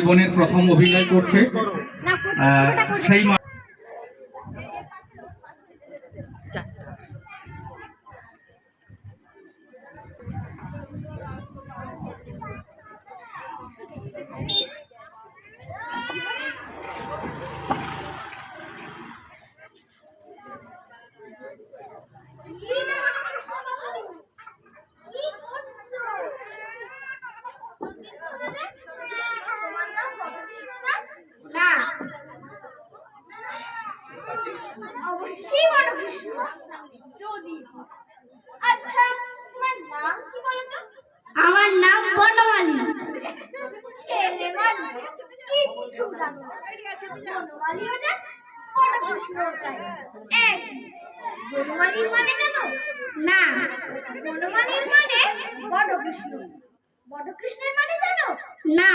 জীবনের প্রথম অভিনয় করছে। সেই মা- না অবশ্যই বনকৃষ্ণ যদি আচ্ছা তোমার নাম কি বলো তো আমার নাম বনমালী ছেলে মানুষ কিচ্ছু জানো না। বনমালীও যাক বনকৃষ্ণও তাই এক বনমালীর মানে জানো না বনমালীর মানে বনকৃষ্ণ বনকৃষ্ণের মানে জানো? না।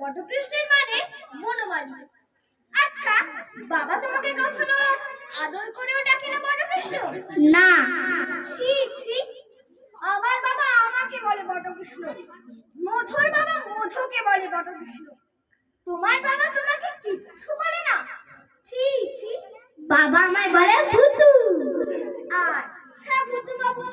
বটকৃষ্ণের মানে বনমালী। আচ্ছা বাবা তোমাকে কখনো আদর করেও ডাকে না বটকৃষ্ণ না। ছি ছি আমার বাবা আমাকে বলে বটকৃষ্ণ মধুর বাবা মধুকে বলে বটকৃষ্ণ তোমার বাবা তোমাকে কিচ্ছু বলে না। ছি ছি। বাবা আমায় বলে ভুতু। আচ্ছা ভুতু বাবু।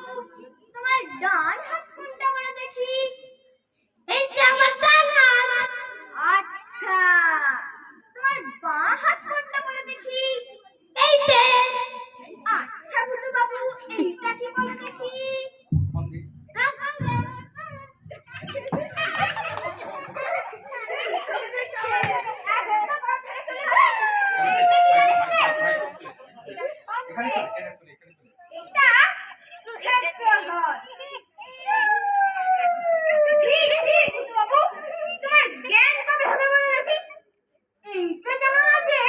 মুখের প্রহর। ঠিক, ঠিক, বাবু, তোমার জ্ঞান কবে হবে বলে দেখি? এইটা জানো না যে,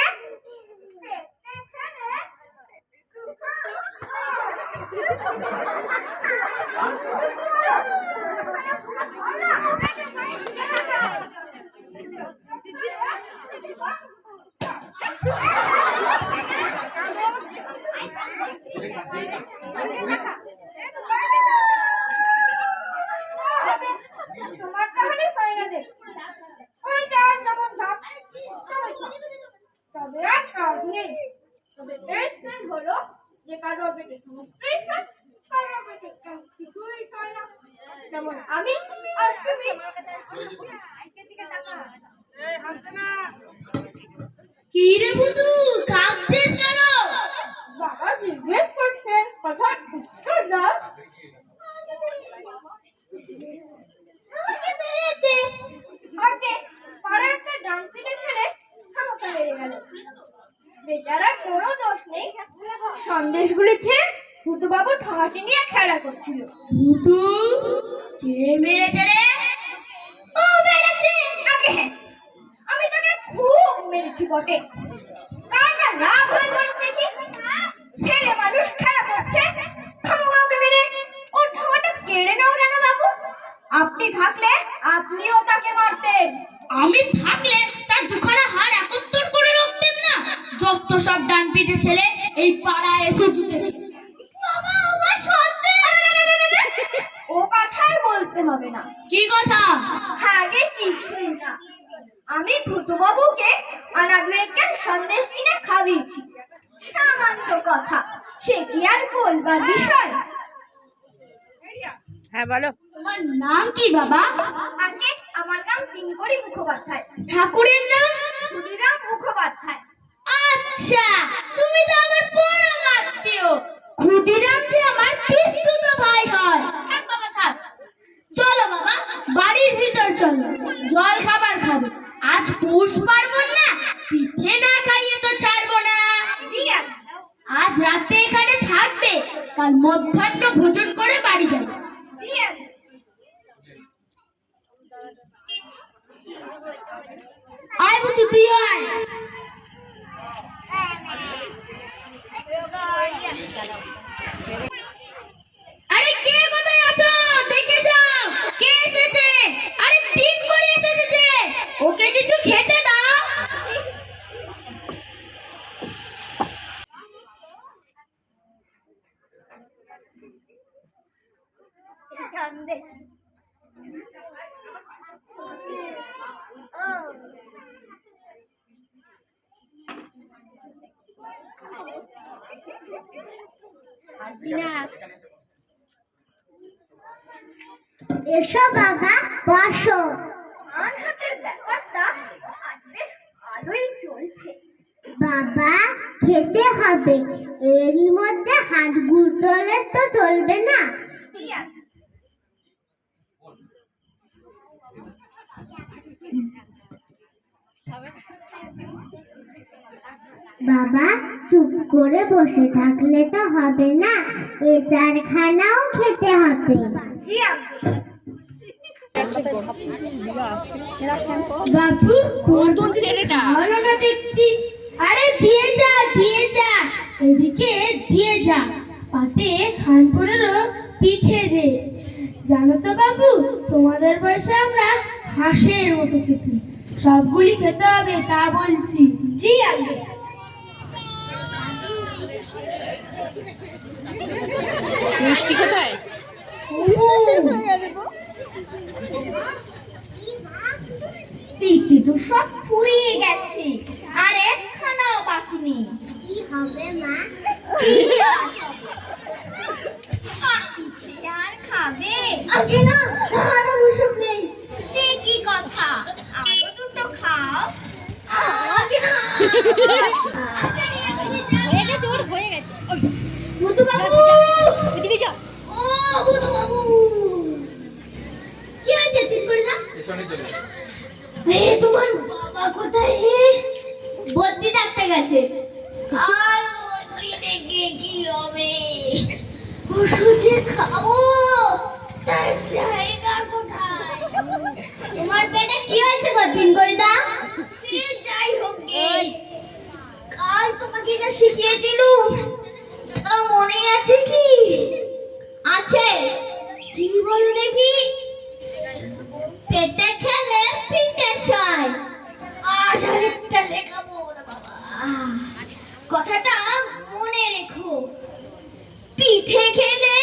তোমার তাহলে ফাইনালে ওই যাওয়ার যেমন ভাব তবে আর কাজ নেই তবে এই ট্রেন হলো যে কারও পেটে সমস্তই খায় কারও পেটে কেউ কিছুই খায় না যেমন আমি আর তুমি কি রে বুদু কাঁদছিস কেন বাবা জিজ্ঞেস করছেন কথা উত্তর দাও আমাকে মেরেছে ওকে পাড়ার একটা ডাংপিটে ছেলে খামোকা মেরে গেল বেচারা কোনো দোষ নেই সন্দেশগুলি খেয়ে ঠোঙাটি নিয়ে খেলা করছিল। কে মেরেছে রে? ও মেরেছে আগে আমি তাকে খুব মেরেছি বটে। কার না রাগ হয়ে দেখি? ছেলে মানুষ খেলা করছে। মেরে। ওর কেড়ে নাও কেন বাবু। আপনি থাকলে আপনিও তাকে মারতেন। আমি থাকলে তার দুখানা হাড় একত্তর করে রাখতেন না? যত সব ডান পিঠে ছেলে এই পাড়ায় এসে জুটেছে বাবা আমার সন্দেশ ও কথাই বলতে হবে না কি কথা আগে কিছুই না আমি ভূতবাবুকে আনা দুয়েকের সন্দেশ কিনে খাইয়েছি সামান্য কথা সে কি আর বলবার বিষয়? হ্যাঁ বলো। তোমার নাম কি বাবা? আগে আমার নাম পিঙ্করি মুখোপাধ্যায়। ঠাকুরের নাম? ক্ষুদিরাম মুখোপাধ্যায়। আচ্ছা তুমি তো আমার পরম আত্মীয় ক্ষুদিরাম যে আমার পিস্তুত ভাই হয়। থাক বাবা থাক চলো বাবা বাড়ির ভিতর চলো। জল খাবার খাবে। আজ পৌষ পার্বণ না? পিঠে না খাইয়ে তো ছাড়বো না। আজ রাতে এখানে থাকবে, কাল মধ্যাহ্ন ভোজন করে বাড়ি যাবে। আয় বুতু তুই আয়। এসো বাবা বসো। বাবা খেতে হবে। এরই মধ্যে হাত গুড় তো চলবে না। ঠিক আছে। বাবা চুপ করে বসে থাকলে তো হবে না। এ চারখানাও খেতে হবে। বাবু নতুন ছেলেটা। ভালো না দেখছি। আরে দিয়ে যা দিয়ে যা। এদিকে দিয়ে যা। পাতে খানপুরেরও দে। জানো তো বাবু তোমাদের বয়সে আমরা হাঁসের মতো খেতে। সবগুলি খেতে হবে তা বলছি। জি আগে। মিষ্টি কোথায়? তো সব ফুরিয়ে গেছে আর একখানাও বাকি নেই। কি হবে মা? আর খাবে? আগে না। হয়ে হয়ে গেছে তিন তোমার বাবা কোথায় হে বদ্যি ডাকতে গেছে আর কি হবে ওষুধে খাব তার জায়গা কোথায় তোমার পেটে কি হয়েছে কদিন করে দা সে যাই হোক গে। কাল তোমাকে এটা শিখিয়েছিলুম তা মনে আছে কি? আছে। কি বলো দেখি? পেটে খেলে পিঠে সয় আজ আরেকটা শেখাবো কথাটা মনে রেখো। পিঠে খেলে